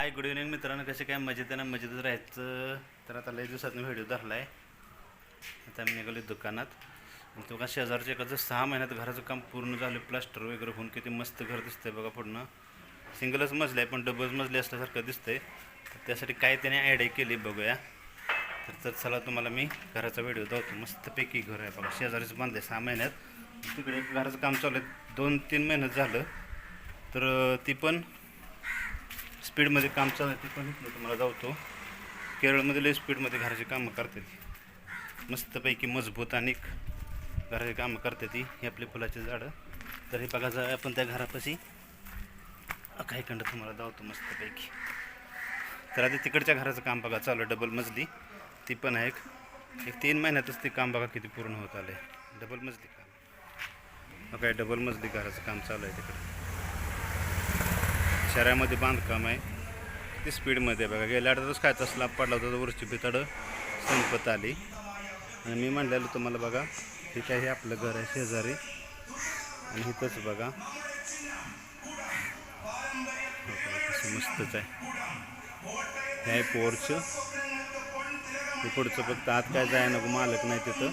Hi good evening मित्रांनो. कसे काय? मजेत आहे ना मजेतच राहायचं. तर आता लई दिवसातून व्हिडिओ धरला आहे आता मी निघालो दुकानात. आणि तो का शेजारच्या एकाचं सहा महिन्यात घराचं काम पूर्ण झालं. प्लास्टर वगैरे होऊन किती मस्त घर दिसतंय बघा पूर्ण सिंगलच मजलं आहे पण डबल मजले असल्यासारखं दिसतंय. तर त्यासाठी काय त्याने आयडिया केली बघूया. तर तर चला तुम्हाला मी घराचा व्हिडिओ दावतो मस्तपैकी घर आहे बघा. शेजारीच बांधलं आहे सहा महिन्यात. तिकडे एक घराचं काम चालू आहे. दोन तीन महिन्यात झालं. तर ती पण स्पीडमध्ये काम चालू आहे ते पण इथलं तुम्हाला जावतो केरळमध्ये लय स्पीडमध्ये घराची कामं करते ती. मस्तपैकी मजबूत आणि घराची कामं करते ती हे आपली फुलाची झाडं. तर हे बघा जा आपण त्या घरापाशी काही खंड तुम्हाला जावतो मस्तपैकी. तर आधी तिकडच्या घराचं काम बघा चालू आहे डबल मजली. ती पण आहे एक. एक तीन महिन्यातच ते काम बघा किती पूर्ण होत आलं आहे डबल मजली काम. काय डबल मजली घराचं काम चालू आहे तिकडे. शहरामध्ये बांधकाम आहे. ते स्पीडमध्ये आहे बघा गेल्या आठवड्यातच खायचा लाभ पडला होता वरची भिताडं संपत आली. आणि मी म्हणलेलं तुम्हाला बघा ठीक काय हे आपलं घर आहे शेजारी. आणि इथंच बघा. बघा, मस्तच आहे. हे आहे पोर्च. ते पुढचं फक्त आत काय जाय नको मालक नाही तिथं.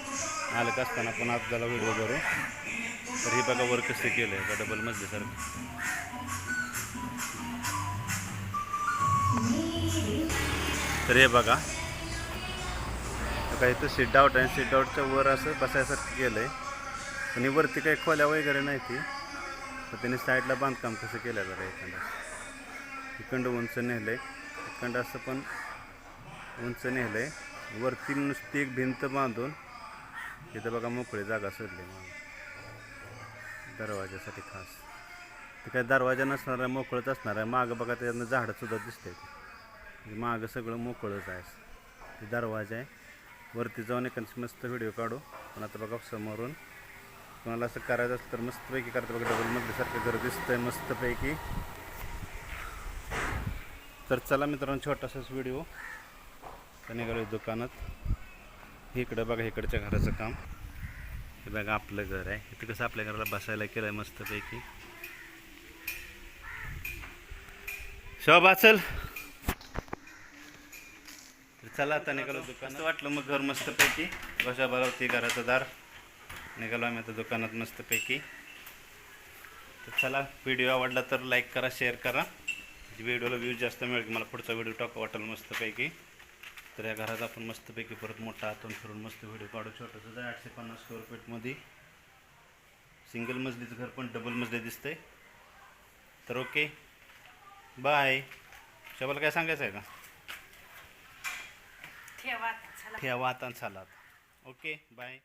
मालक असताना पण आत त्याला व्हिडिओ करू. तर हे बघा वर कसं केलं आहे का डबल मजल्यासारखं. तर हे बघा. आता इथं सीट आउट आहे सीट आउटच्या वर असं बसायसारखं केलं आहे आणि वरती काही खोल्या वगैरे नाही ती तर त्यांनी साईडला बांधकाम कसं केलं जरा एखादं. इकडं उंच नेलं आहे इकडं असं पण उंच नेलं आहे वरती नुसती एक भिंत बांधून इथं बघा मोकळी जागा सोडली मग दरवाजासाठी खास. ते काय दरवाजा नसणार आहे मोकळंच असणार. आहे मागं बघा त्याच्यानं झाडंसुद्धा दिसते म्हणजे मागं सगळं मोकळंच आहे. ते दरवाजा आहे. वरती जाऊन एखादी मस्त व्हिडिओ काढू. पण आता बघा समोरून. कोणाला असं करायचं असलं तर मस्तपैकी करतं बघा. डबल मधल्यासारखं घर दिसतंय मस्तपैकी. तर चला मित्रांनो छोटासाच व्हिडिओ तर निघालो दुकानात. इकडं बघा इकडच्या घराचं काम. हे बघा आपलं घर आहे. इथं कसं आपल्या घराला बसायला केलं आहे मस्तपैकी. शोभा चल. चला आता निघालो दुकानात. वाटलं मग घर मस्तपैकी. बसा बघावती घराचं दार. निघालो आम्ही आता दुकानात मस्तपैकी. तर चला व्हिडिओ आवडला तर लाईक करा शेअर करा. व्हिडिओला व्ह्यूज जास्त मिळेल मला पुढचा व्हिडिओ टाका वाटेल मस्तपैकी. तर या घरात आपण मस्तपैकी परत मोठा हातून फिरून मस्त व्हिडिओ काढू. छोटंसं आहे आठशे पन्नास स्क्वेअर फीटमध्ये सिंगल मजलीचं घर पण डबल मजली दिसतंय. तर ओके बाय शबाला काय सांगायचं आहे का? ठेवा ठेवा आता. Okay bye.